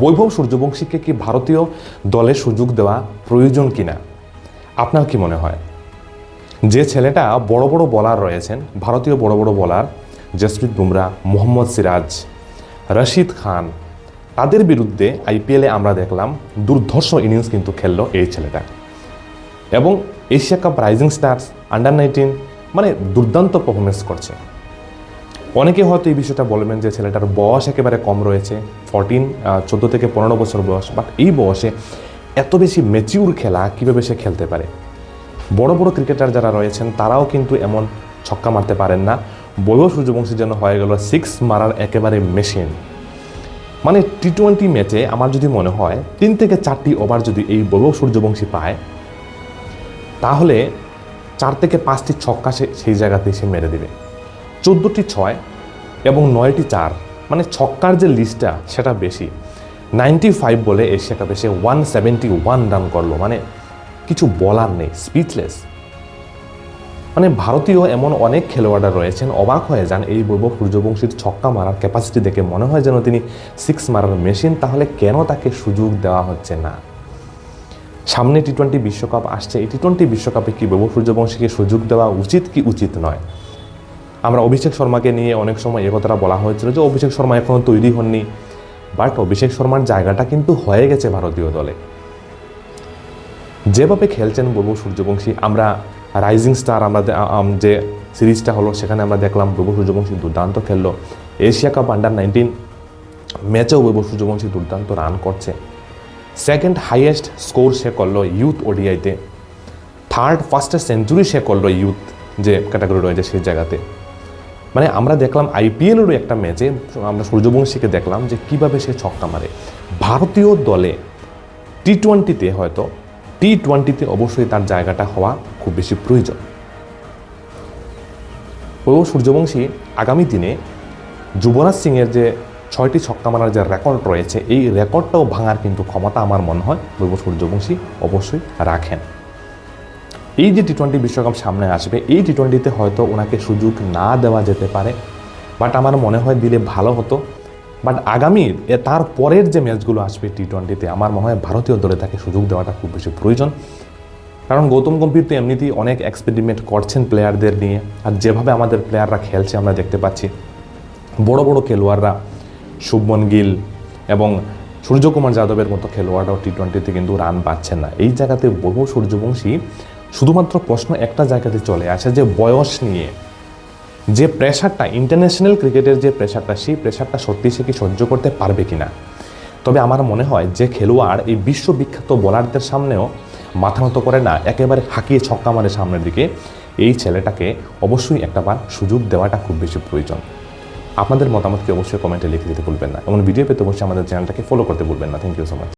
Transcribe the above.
বৈভব সূর্যবংশীকে কি ভারতীয় দলে সুযোগ দেওয়া প্রয়োজন কিনা? আপনার কি মনে হয়? যে ছেলেটা বড় বড় বলার রয়েছেন, ভারতীয় বড় বড় বলার জসপ্রীত বুমরা, মোহাম্মদ সিরাজ, রশিদ খান, তাদের বিরুদ্ধে আইপিএলে আমরা দেখলাম দুর্ধর্ষ ইনিংস কিন্তু খেললো এই ছেলেটা। এবং Asia Cup Rising Stars under nineteen মানে দুর্দান্ত পারফরমেন্স করছে। অনেকে হয়তো এই বিষয়টা বলবেন যে ছেলেটার বয়স একেবারে কম রয়েছে ফরটিন চোদ্দ থেকে পনেরো বছর বয়স। বাট এই বয়সে এত বেশি ম্যাচিউর খেলা কীভাবে সে খেলতে পারে? বড় বড় ক্রিকেটার যারা রয়েছেন, তারাও কিন্তু এমন ছক্কা মারতে পারেন না। বৈভব সূর্যবংশী যেন হয়ে গেল সিক্স মারার একেবারে মেশিন মানে টি টোয়েন্টি ম্যাচে আমার যদি মনে হয়, তিন থেকে চারটি ওভার যদি এই বৈভব সূর্যবংশী পায়, তাহলে চার থেকে পাঁচটি ছক্কা সে, সেই জায়গাতে সে মেরে দেবে। চোদ্দোটি ছয় এবং নয়টি চার। মানে ছক্কার যে লিস্টটা সেটা বেশি। নাইনটি ফাইভ বলে এশিয়া কাপে সে ওয়ান সেভেন্টি ওয়ান রান করল। মানে কিছু বলার নেই স্পিচলেস মানে ভারতীয় এমন অনেক খেলোয়াড়রা রয়েছেন, অবাক হয়ে যান এই বৈভব সূর্যবংশীর ছক্কা মারার ক্যাপাসিটি দেখে মনে হয় যেন তিনি সিক্স মারার মেশিন তাহলে কেন তাকে সুযোগ দেওয়া হচ্ছে না? সামনে টি টোয়েন্টি বিশ্বকাপ আসছে, এই টি টোয়েন্টি বিশ্বকাপে কি বৈভব সূর্যবংশীকে সুযোগ দেওয়া উচিত কি উচিত নয়? আমরা অভিষেক শর্মাকে নিয়ে অনেক সময় এ কথাটা বলা হয়েছিল যে অভিষেক শর্মা এখনও তৈরি হননি। বাট অভিষেক শর্মার জায়গাটা কিন্তু হয়ে গেছে ভারতীয় দলে। যেভাবে খেলছেন বলব সূর্যবংশী, আমরা রাইজিং স্টার আমরা যে সিরিজটা হলো, সেখানে আমরা দেখলাম বৈভব সূর্যবংশী দুর্দান্ত খেললো। এশিয়া কাপ আন্ডার নাইনটিন ম্যাচেও বৈভব সূর্যবংশী দুর্দান্ত রান করছে। সেকেন্ড হাইয়েস্ট স্কোর সে করল ইউথ ওডিআইতে থার্ড ফার্স্টেস্ট সেঞ্চুরি সে করল ইউথ যে ক্যাটাগরি রয়েছে সেই জায়গাতে। মানে আমরা দেখলাম আইপিএলেরও একটা ম্যাচে আমরা সূর্যবংশীকে দেখলাম যে কীভাবে সে ছক্কা মারে। ভারতীয় দলে টি টোয়েন্টিতে হয়তো টি টোয়েন্টিতে অবশ্যই তার জায়গাটা হওয়া খুব বেশি প্রয়োজন। ও সূর্যবংশী আগামী দিনে যুবরাজ সিংয়ের যে ছয়টি ছক্কা মারার যে রেকর্ড রয়েছে, এই রেকর্ডটাও ভাঙার কিন্তু ক্ষমতা আমার মনে হয় বৈভব সূর্যবংশী অবশ্যই রাখেন। এই যে টি টোয়েন্টি বিশ্বকাপ সামনে আসবে, এই টি টোয়েন্টিতে হয়তো ওনাকে সুযোগ না দেওয়া যেতে পারে। বাট আমার মনে হয় দিলে ভালো হতো। বাট আগামী তার পরের যে ম্যাচগুলো আসবে টি টোয়েন্টিতে আমার মনে হয় ভারতীয় দলে তাকে সুযোগ দেওয়াটা খুব বেশি প্রয়োজন। কারণ গৌতম গম্ভীর তো এমনিতেই অনেক এক্সপেরিমেন্ট করছেন প্লেয়ারদের নিয়ে। আর যেভাবে আমাদের প্লেয়াররা খেলছে, আমরা দেখতে পাচ্ছি। বড় বড় খেলোয়াড়রা, শুভমন গিল এবং সূর্যকুমার যাদবের মতো খেলোয়াড়রাও টি টোয়েন্টিতে কিন্তু রান পাচ্ছেন না। এই জায়গাতে বহু সূর্যবংশী শুধুমাত্র প্রশ্ন একটা জায়গাতে চলে আসে যে বয়স নিয়ে। যে প্রেশারটা ইন্টারন্যাশনাল ক্রিকেটের যে প্রেশারটা সেই প্রেশারটা সত্যি সে কি সহ্য করতে পারবে কিনা? তবে আমার মনে হয় যে খেলোয়াড় এই বিশ্ববিখ্যাত বোলারদের সামনেও মাথা মতো করে না, একেবারে হাঁকিয়ে ছক্কা মারে সামনের দিকে। এই ছেলেটাকে অবশ্যই একটাবার সুযোগ দেওয়াটা খুব বেশি প্রয়োজন। আপনাদের মতামতকে অবশ্যই কমেন্টে লিখে দিতে ভুলবেন না। এমন ভিডিও পেতে অবশ্যই আমাদের চ্যানেলটাকে ফলো করতে ভুলবেন না। Thank you so much